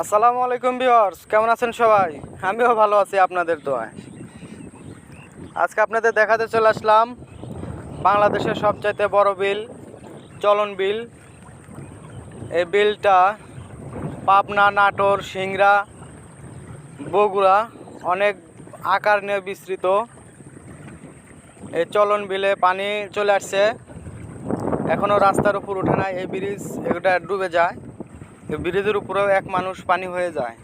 আসসালামু আলাইকুম ভিউয়ার্স, কেমন আছেন সবাই? আমিও ভালো আছি আপনাদের দোয়ায়। আজকে আপনাদের দেখাতে চলে আসলাম বাংলাদেশের সবচাইতে বড় বিল চলন বিল। এই বিলটা পাবনা, নাটোর, সিংড়া, বগুড়া অনেক আকার নিয়ে বিস্তৃত। এই চলন বিলে পানি চলে আসছে। এখনও রাস্তার উপর উঠে নাই, এই ব্রিজ এটা ডুবে যায়। ব্রিজের উপরেও এক মানুষ পানি হয়ে যায়।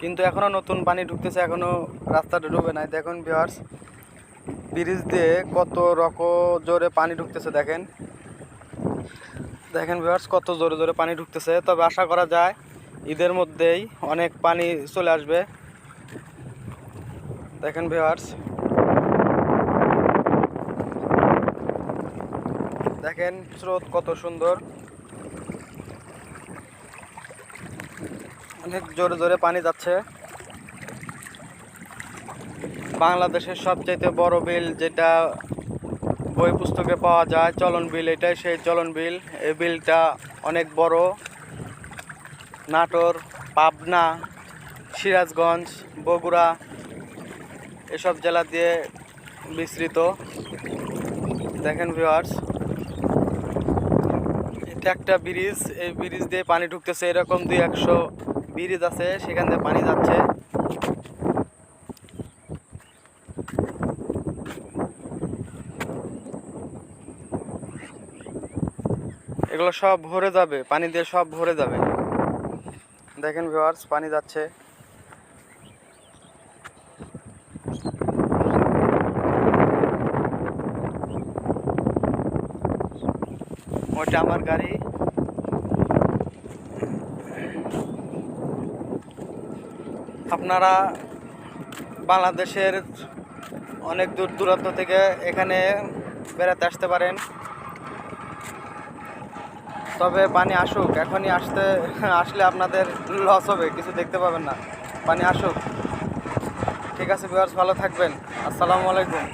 কিন্তু এখনও নতুন পানি ঢুকতেছে, এখনও রাস্তাটা ডুবে নাই। দেখুন ভিওয়ার্স ব্রিজ দিয়ে কত রক জোরে পানি ঢুকতেছে, দেখেন। দেখেন ভিওয়ার্স কত জোরে জোরে পানি ঢুকতেছে। তবে আশা করা যায়, ঈদের মধ্যেই অনেক পানি চলে আসবে। দেখেন ভিওয়ার্স দেখেন স্রোত কত সুন্দর। অনেক জোরে জোরে পানি যাচ্ছে। বাংলাদেশের সবচাইতে বড় বিল যেটা বই পুস্তকে পাওয়া যায়, চলন বিল, এটাই সেই চলন বিল। এই বিলটা অনেক বড়। নাটোর, পাবনা, সিরাজগঞ্জ, বগুড়া এসব জেলা দিয়ে বিস্তৃত দেখেন ভিউয়ার্স এটা একটা ব্রিজ, এই ব্রিজ দিয়ে পানি ঢুকতেছে এরকম দুই একশো ব্রিজ আছে, সেখান দিয়ে পানি যাচ্ছে। এগুলো সব ভরে যাবে, পানি দিয়ে সব ভরে যাবে। দেখেন ভিউয়ার্স পানি যাচ্ছে। ওইটা আমার গাড়ি। আপনারা বাংলাদেশের অনেক দূর দূরান্ত থেকে এখানে বেড়াতে আসতে পারেন। তবে পানি আসুক, এখনই আসতে, আসলে আপনাদের লস হবে, কিছু দেখতে পাবেন না। পানি আসুক। ঠিক আছে বিভার্স ভালো থাকবেন। আসসালামু আলাইকুম।